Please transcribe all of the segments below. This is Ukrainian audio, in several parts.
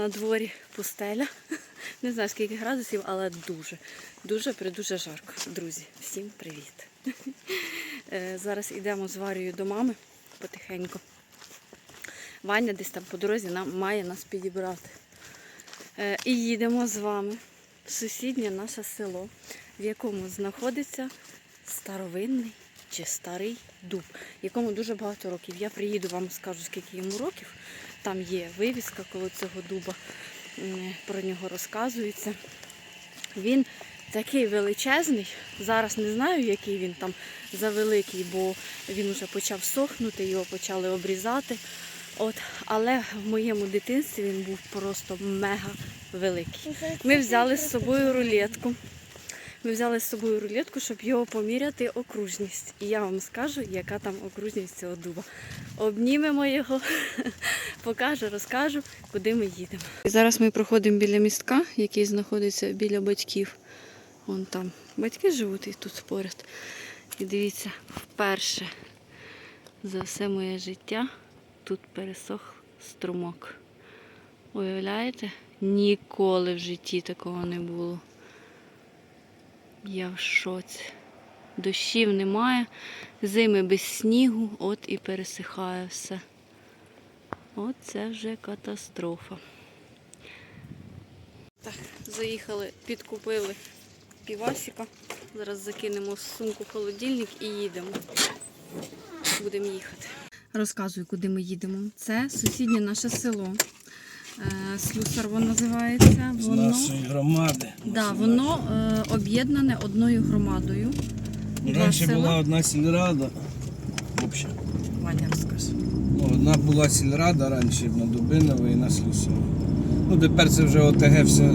На дворі пустеля. Не знаю скільки градусів, але дуже, дуже дуже жарко. Друзі, всім привіт. Е, Зараз йдемо з Варією до мами потихеньку. Ваня десь там по дорозі нам має нас підібрати. Е, І їдемо з вами в сусіднє наше село, в якому знаходиться старовинний чи старий дуб, якому дуже багато років. Я приїду, вам скажу, скільки йому років. Там є вивіска коло цього дуба, про нього розказується. Він такий величезний. Зараз не знаю, який він там завеликий, бо він вже почав сохнути, його почали обрізати. От, але в моєму дитинстві він був просто мега великий. Ми взяли з собою рулетку. Ми взяли з собою рулетку, щоб його поміряти окружність. І я вам скажу, яка там окружність цього дуба. Обнімемо його, покажу, розкажу, куди ми їдемо. Зараз ми проходимо біля містка, який знаходиться біля батьків. Вон там батьки живуть і тут поряд. І дивіться, вперше за все моє життя тут пересох струмок. Уявляєте? Ніколи в житті такого не було. Я в шоці. Дощів немає, зими без снігу, от і пересихає все. От це вже катастрофа. Так, заїхали, підкупили півасика. Зараз закинемо в сумку холодильник і їдемо. Будемо їхати. Розказую, куди ми їдемо. Це сусіднє наше село. Е, Слюсарво називається. з Воно... нашої громади. Да, воно е, об'єднане одною громадою. Раніше села. була одна сільрада. Обща. Ваня розкаже. Ну, одна була сільрада раніше на Дубиново і на Слюсово. Ну, тепер це вже ОТГ все.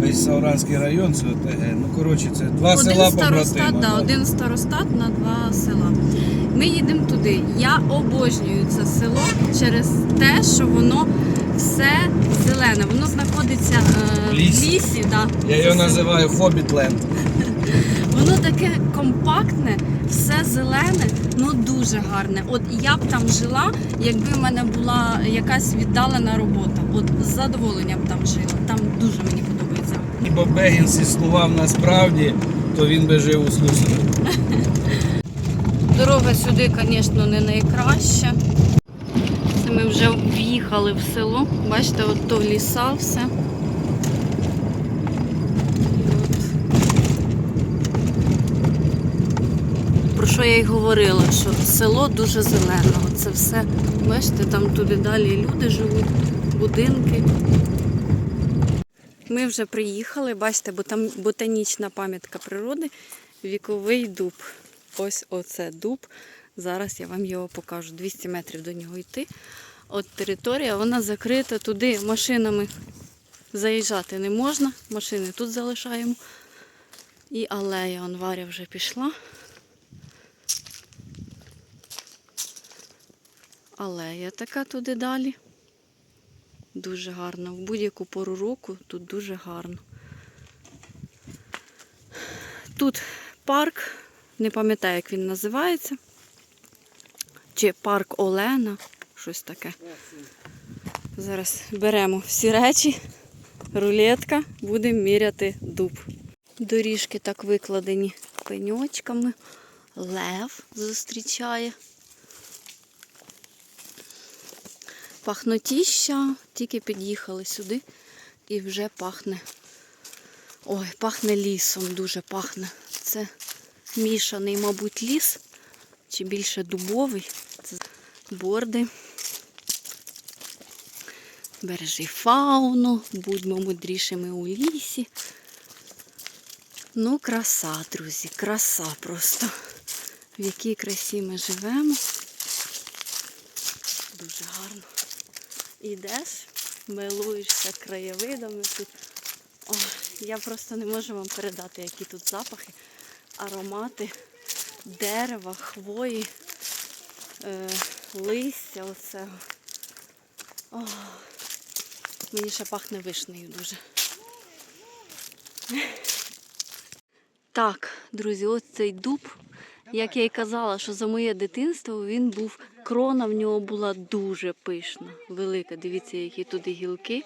Весь Сауранський район це ОТГ. Ну, коротше, це два села Один старостат, побратима. да, да. один старостат на два села. Ми їдемо туди. Я обожнюю це село через те, що воно все зелене. Воно знаходиться е, В лісі. в лісі. Да. Я його називаю Хобітленд. Воно таке компактне, все зелене, ну дуже гарне. От я б там жила, якби в мене була якась віддалена робота. От з задоволенням там жила. Там дуже мені подобається. І Бо Бегінс існував насправді, то він би жив у Слюсові. Дорога сюди, звісно, не найкраща. Це ми вже в'їхали в село. Бачите, от то ліса все. Про що я й говорила, що село дуже зелене. Це все, бачите, там туди далі люди живуть, будинки. Ми вже приїхали, бачите, бо там ботанічна пам'ятка природи, віковий дуб. Ось оце дуб. Зараз я вам його покажу. 200 метрів до нього йти. От територія, вона закрита туди машинами заїжджати не можна. Машини тут залишаємо. І алея, он Варя вже пішла. Алея така туди далі. Дуже гарно. В будь-яку пору року тут дуже гарно. Тут парк, не пам'ятаю, як він називається. Чи парк Олена, щось таке. Зараз беремо всі речі, рулетка, будемо міряти дуб. Доріжки так викладені пеньочками. Лев зустрічає. Пахнотіща, тільки під'їхали сюди і вже пахне. Ой, пахне лісом, дуже пахне. Це мішаний, мабуть, ліс, чи більше дубовий. Борди. Бережи фауну, будьмо мудрішими у лісі. Ну, краса, друзі, краса просто. В якій красі ми живемо. Дуже гарно. Ідеш, милуєшся краєвидами тут. О, я просто не можу вам передати, які тут запахи, аромати дерева, хвої, е, листя оцього. О, мені ще пахне вишнею дуже. Так, друзі, ось цей дуб. Як я й казала, що за моє дитинство він був, крона в нього була дуже пишна, велика. Дивіться, які туди гілки.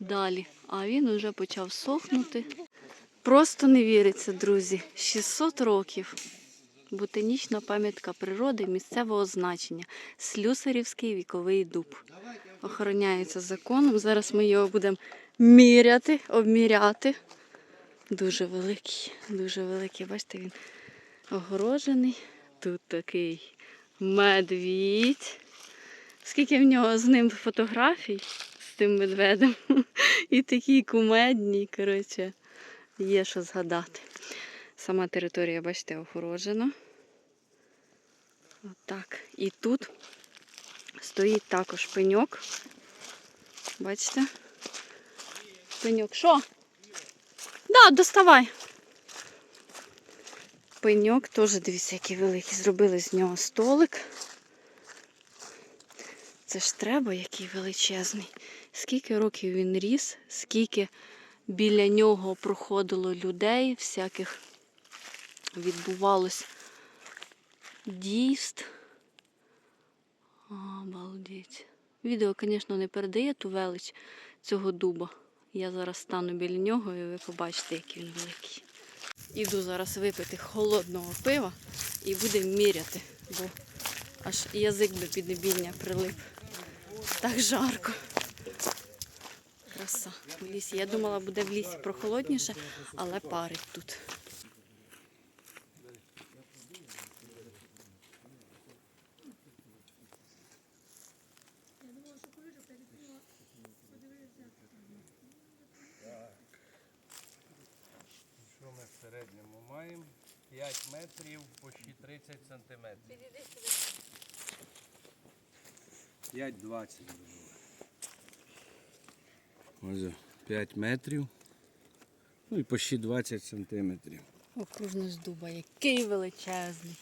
далі. А він уже почав сохнути. Просто не віриться, друзі. 600 років. Ботанічна пам'ятка природи місцевого значення. Слюсарівський віковий дуб. Охороняється законом. Зараз ми його будемо міряти, обміряти. Дуже великий, дуже великий. Бачите, він огорожений. Тут такий медвідь. Скільки в нього з ним фотографій з тим медведем. І такі кумедні, коротше, є що згадати. Сама територія, бачите, огорожена. Отак. І тут стоїть також пеньок. Бачите? Пеньок. Що? Да, доставай. Пеньок теж, дивіться, який великий. Зробили з нього столик. Це ж треба, який величезний. Скільки років він ріс, скільки біля нього проходило людей, всяких відбувалось дійств. Обалдеть. Відео, звісно, не передає ту велич цього дуба. Я зараз стану біля нього і ви побачите, який він великий. Іду зараз випити холодного пива і будемо міряти, бо аж язик до піднебіння прилип. Так жарко. Краса. В лісі. Я думала, буде в лісі прохолодніше, але парить тут. Що ми в середньому маємо? 5 метрів почти 30 сантиметрів. 5,20 було. Ось 5 метрів. Ну і почти 20 сантиметрів. Окружність дуба, який величезний.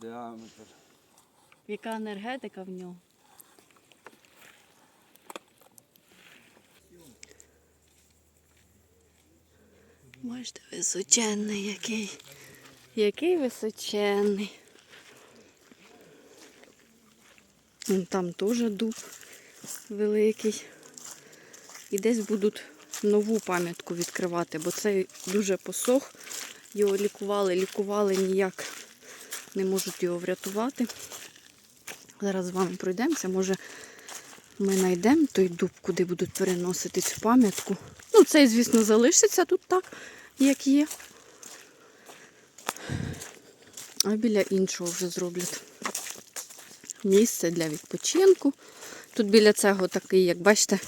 Діаметр. Яка енергетика в нього. Бачите, височенний який. Який височенний. Вон Там теж дуб великий. І десь будуть нову пам'ятку відкривати, бо цей дуже посох. Його лікували, лікували ніяк не можуть його врятувати. Зараз з вами пройдемося. Може, ми знайдемо той дуб, куди будуть переносити цю пам'ятку. Ну, цей, звісно, залишиться тут так, як є. А біля іншого вже зроблять місце для відпочинку. Тут біля цього такий, як бачите,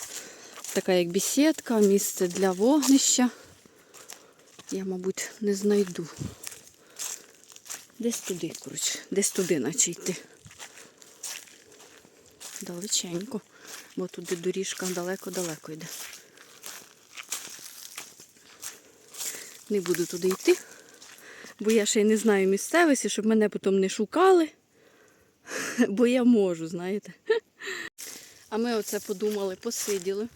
така як бесідка, місце для вогнища. Я, мабуть, не знайду. Десь туди, коротше, десь туди наче йти. Далеченько, бо туди доріжка далеко-далеко йде. Не буду туди йти, бо я ще й не знаю місцевості, щоб мене потім не шукали, бо я можу, знаєте. А ми оце подумали, посиділи.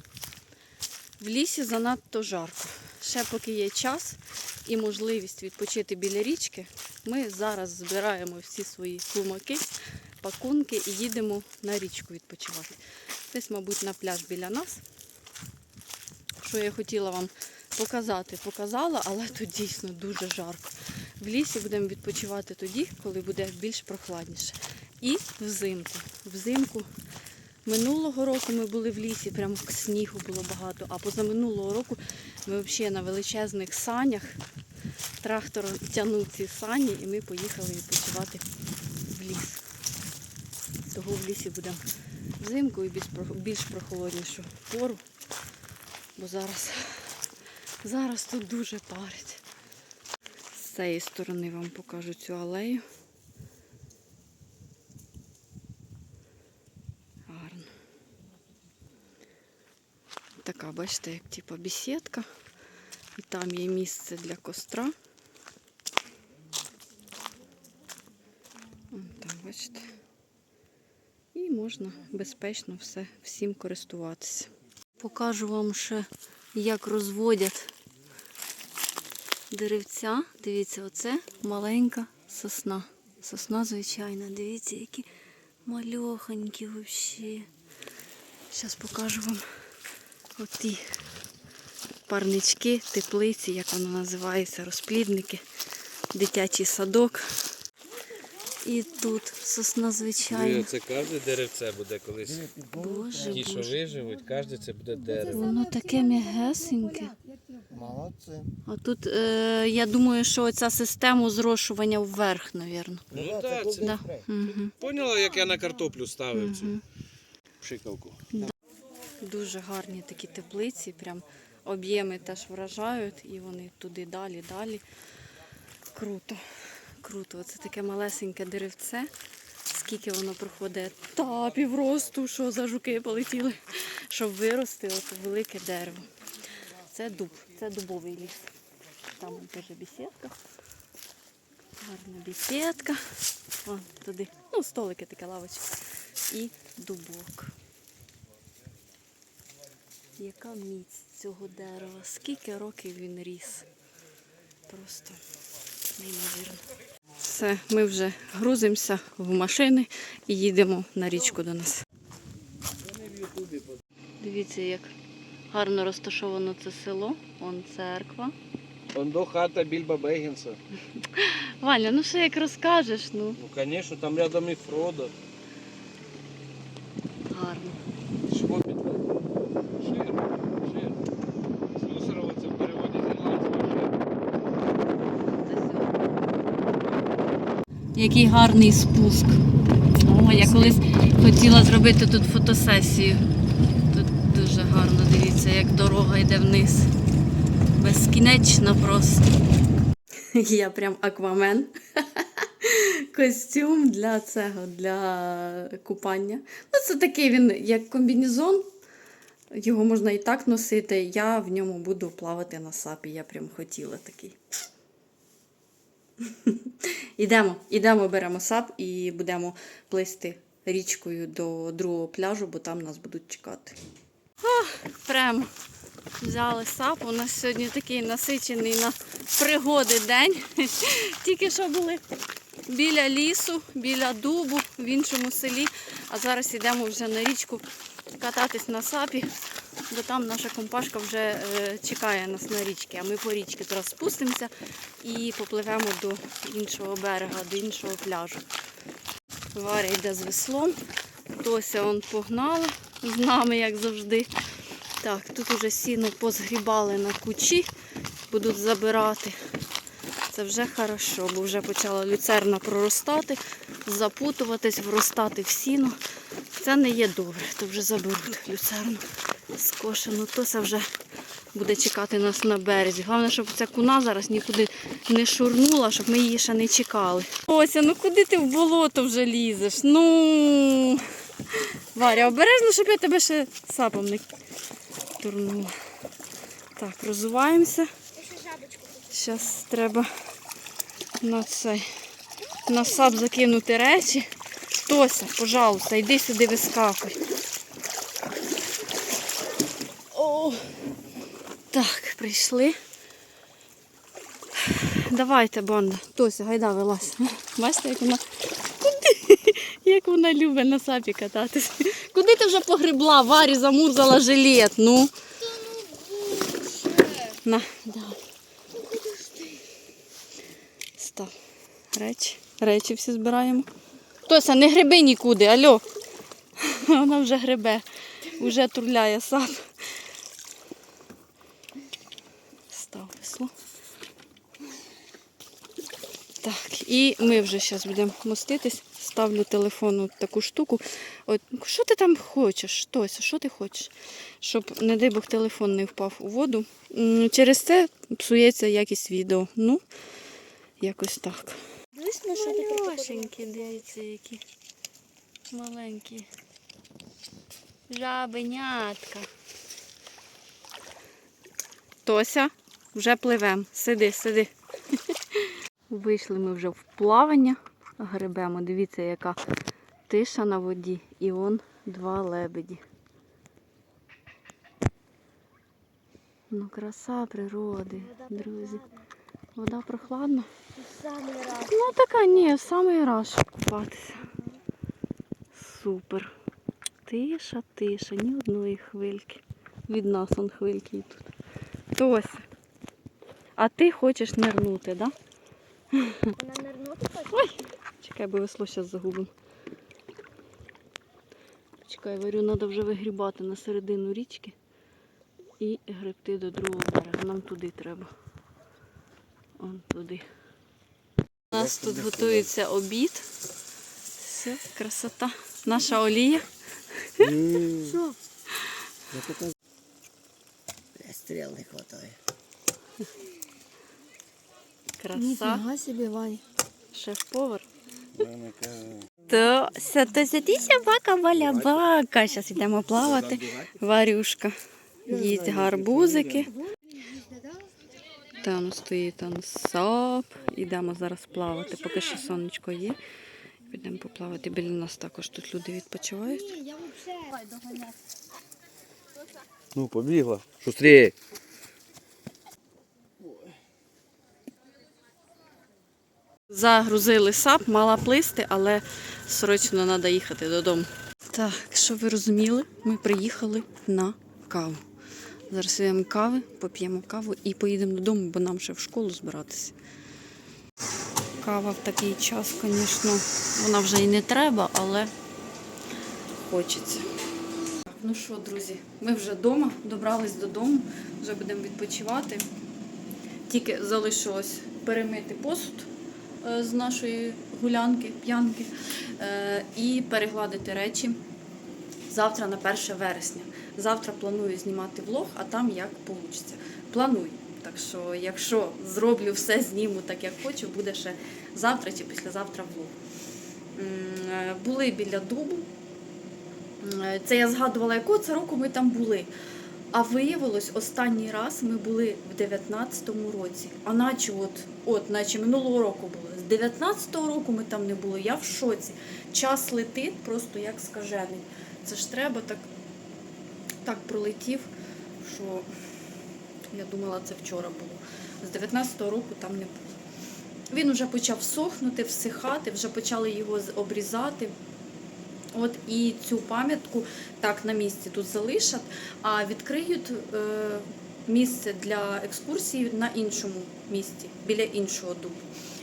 В лісі занадто жарко. Ще поки є час і можливість відпочити біля річки, ми зараз збираємо всі свої сумаки, пакунки і їдемо на річку відпочивати. Десь, мабуть, на пляж біля нас. Що я хотіла вам показати, показала, але тут дійсно дуже жарко. В лісі будемо відпочивати тоді, коли буде більш прохладніше. І взимку. Взимку Минулого року ми були в лісі, прямо снігу було багато, а позаминулого року ми взагалі на величезних санях трактор тягнув ці сані і ми поїхали відпочивати в ліс. Того в лісі будемо взимку і більш прохолоднішу пору, бо зараз, зараз тут дуже парить. Цієї сторони вам покажу цю алею. Гарно. Така, бачите, як типу бесідка. І там є місце для костра. Вон там, бачите. І можна безпечно все всім користуватися. Покажу вам ще, як розводять деревця. Дивіться, оце маленька сосна. Сосна звичайна. Дивіться, які мальохонькі взагалі. Зараз покажу вам Оті парнички, теплиці, як воно називається, розплідники, дитячий садок. І тут сосна звичайна. Це кожне деревце буде колись. Боже, Ті, що боже. виживуть, кожне це буде дерево. Воно таке м'ягесеньке. Молодці. А тут, е, я думаю, що ця система зрошування вверх, мабуть. Ну так, це Да. Угу. поняла, як я на картоплю ставив цю Мгм. пшикавку. Дуже гарні такі теплиці, прям об'єми теж вражають, і вони туди далі, далі. Круто, круто. Оце таке малесеньке деревце. Скільки воно проходить етапів росту, що за жуки полетіли, щоб вирости от велике дерево. Це дуб, це дубовий ліс. Там теж бесідка. Гарна бесідка. Вон туди. Ну, столики таке лавочка. І дубок. Яка міць цього дерева? Скільки років він ріс? Просто неймовірно. Все, ми вже грузимося в машини і їдемо на річку до нас. Дивіться, як гарно розташовано це село. Вон церква. Ондо хата Більба Бегінса. Валя, ну що як розкажеш? Ну, Ну, звісно, там рядом і Фродо. Який гарний спуск. О, я колись хотіла зробити тут фотосесію. Тут дуже гарно, дивіться, як дорога йде вниз. Безкінечно просто. Я прям аквамен. Костюм для цього, для купання. Ну, це такий він, як комбінезон. Його можна і так носити. Я в ньому буду плавати на сапі. Я прям хотіла такий. Ідемо, ідемо, беремо сап і будемо плисти річкою до другого пляжу, бо там нас будуть чекати. О, прямо взяли сап. У нас сьогодні такий насичений на пригоди день. Тільки що були біля лісу, біля дубу в іншому селі. А зараз йдемо вже на річку кататись на сапі, бо там наша компашка вже е, чекає нас на річці. А ми по річці зараз спустимося і попливемо до іншого берега, до іншого пляжу. Варя йде з веслом. Тося он погнала з нами, як завжди. Так, тут уже сіно позгрібали на кучі, будуть забирати. Це вже хорошо, бо вже почала люцерна проростати, запутуватись, вростати в сіно. Це не є добре, то вже заберуть люцерну скошену. Тося вже буде чекати нас на березі. Головне, щоб ця куна зараз нікуди не шурнула, щоб ми її ще не чекали. Ося, ну куди ти в болото вже лізеш? Ну. Варя, обережно, щоб я тебе ще сапом не турнула. Так, розуваємося. Зараз треба на цей на сап закинути речі. Тося, пожалуйста, йди сюди вискакуй. Так, прийшли. Давайте, банда. Тося, гайда вилазь. Бачите, як вона. Куди? Як вона любить на сапі кататись. Куди ти вже погребла? Варі замурзала жилет, ну. На, давай. Став. Речі. Речі всі збираємо. Тося, не гриби нікуди, альо. Вона вже грибе, вже турляє сап. Став весло. Так, і ми вже зараз будемо моститись. Ставлю телефон от таку штуку. От, що ти там хочеш? Тося, що ти хочеш? Щоб, не дай Бог, телефон не впав у воду. Через це псується якість відео. Ну, якось так. Дивись, на що ти Малюшенькі, дивіться, які маленькі. Жабенятка. Тося, вже пливем. Сиди, сиди. Вийшли ми вже в плавання, гребемо. Дивіться, яка тиша на воді. І он два лебеді. Ну, краса природи, друзі. Вода прохладна. Ну така ні, в самий раз купатися. Супер. Тиша, тиша, ні одної хвильки. від нас он хвильки йдуть. Тося. А ти хочеш нирнути, так? Да? Вона нирнути хоче? Ой! Чекай, бо весло зараз загубимо. Чекай, варю, треба вже вигрібати на середину річки і гребти до другого берега. Нам туди треба. Он туди. У нас тут готується обід. Все, красота. Наша олія. Що? Стріл не хватає. Краса. Ніфіга собі, Ваня. Шеф-повар. То, Тося, ти собака балябака. Зараз йдемо плавати. Варюшка. Їсть гарбузики. Там стоїть там сап. Ідемо зараз плавати, поки ще сонечко є. Підемо поплавати. Біля нас також тут люди відпочивають. Ну, побігла. Шустріє. Загрузили сап, мала плисти, але срочно треба їхати додому. Так, щоб ви розуміли, ми приїхали на каву. Зараз візьмемо кави, поп'ємо каву і поїдемо додому, бо нам ще в школу збиратися. Кава в такий час, звісно, вона вже і не треба, але хочеться. Ну що, друзі, ми вже вдома, добрались додому, вже будемо відпочивати. Тільки залишилось перемити посуд з нашої гулянки, п'янки е, і перегладити речі завтра на 1 вересня. Завтра планую знімати влог, а там як вийде. Планую. Так що, якщо зроблю все, зніму так, як хочу, буде ще завтра чи післязавтра влог. Е, Були біля дубу. Е, Це я згадувала, якого це року ми там були. А виявилось, останній раз ми були в 19-му році. А наче от, от, наче минулого року були. З 19-го року ми там не були. Я в шоці. Час летить просто як скажений. Це ж треба так, так пролетів, що я думала, це вчора було. З 19-го року там не було. Він вже почав сохнути, всихати, вже почали його обрізати. От і цю пам'ятку так на місці тут залишать, а відкриють е, місце для екскурсії на іншому місці, біля іншого дубу.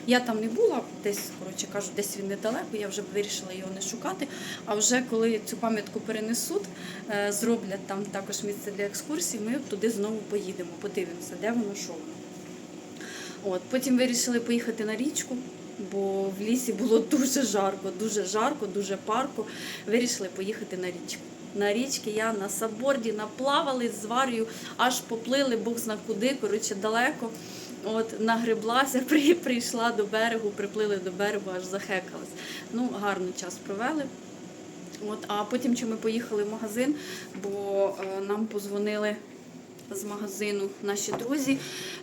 Я там не була, десь, коротше кажу, десь він недалеко, я вже вирішила його не шукати. А вже коли цю пам'ятку перенесуть, е, зроблять там також місце для екскурсії, ми туди знову поїдемо, подивимося, де воно що воно. От, потім вирішили поїхати на річку, бо в лісі було дуже жарко, дуже жарко, дуже парко. Вирішили поїхати на річку. На річки я на саборді наплавали з варію, аж поплили, Бог зна куди, коротше, далеко. От, нагреблася, при, прийшла до берегу, приплили до берегу, аж захекалась. Ну, гарно час провели. От, а потім чи ми поїхали в магазин, бо е, нам позвонили з магазину наші друзі,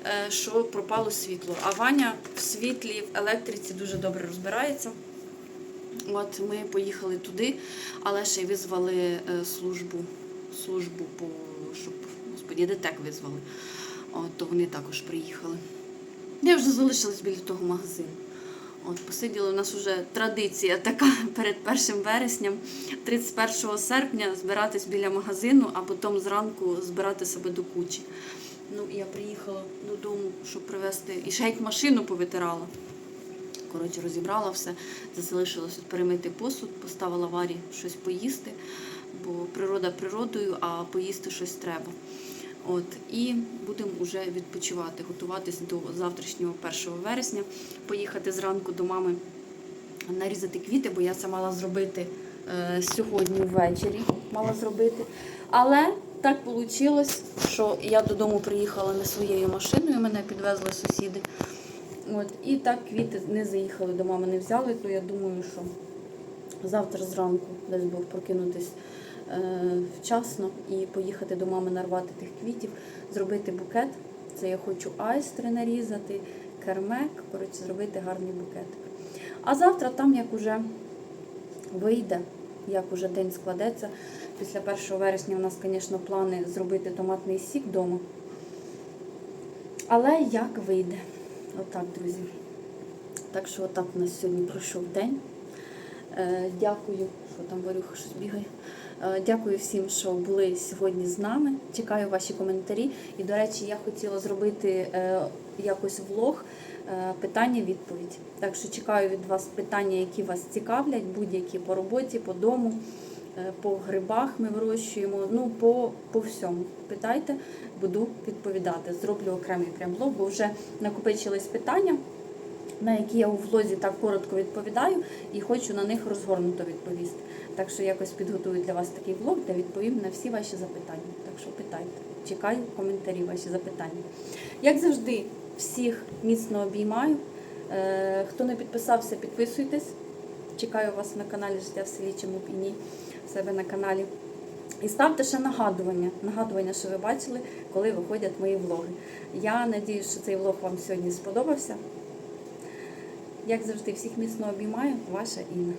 е, що пропало світло. А Ваня в світлі, в електриці дуже добре розбирається. От ми поїхали туди, але ще й визвали е, службу, службу по щоб господі, ДТЕК визвали. От, то вони також приїхали. Я вже залишилась біля того магазину. От, посиділи, у нас вже традиція така перед 1 вересням, 31 серпня збиратись біля магазину, а потім зранку збирати себе до кучі. Ну, я приїхала додому, щоб привезти, і ще як машину повитирала. Коротше, розібрала все, залишилося перемити посуд, поставила варі щось поїсти, бо природа природою, а поїсти щось треба. От, і будемо вже відпочивати, готуватись до завтрашнього 1 вересня, поїхати зранку до мами нарізати квіти, бо я це мала зробити е, сьогодні ввечері. Мала зробити. Але так вийшло, що я додому приїхала не своєю машиною, мене підвезли сусіди. От, і так квіти не заїхали до мами, не взяли, то я думаю, що завтра зранку десь Бог прокинутись вчасно і поїхати до мами нарвати тих квітів, зробити букет. Це я хочу айстри нарізати, кермек, коротше, зробити гарний букетик. А завтра там як уже вийде, як уже день складеться. Після 1 вересня у нас, звісно, плани зробити томатний сік вдома. Але як вийде? Отак, друзі. Так що отак у нас сьогодні пройшов день. Е, дякую, що там Варюха щось бігає. Е, Дякую всім, що були сьогодні з нами. Чекаю ваші коментарі. І, до речі, я хотіла зробити е, якось влог е, питання-відповідь. Так що чекаю від вас питання, які вас цікавлять, будь-які по роботі, по дому, по грибах ми вирощуємо. Ну, по, по всьому. Питайте, буду відповідати. Зроблю окремий прям блог, бо вже накопичились питання на які я у влозі так коротко відповідаю, і хочу на них розгорнуто відповісти. Так що якось підготую для вас такий влог, де відповім на всі ваші запитання. Так що питайте, чекаю коментарі, ваші запитання. Як завжди, всіх міцно обіймаю. Е, Хто не підписався, підписуйтесь. Чекаю вас на каналі Життя в селі Чемопіні, в себе на каналі. І ставте ще нагадування, нагадування, що ви бачили, коли виходять мої влоги. Я надію, що цей влог вам сьогодні сподобався. Як завжди, всіх міцно обіймаю, ваша Інна.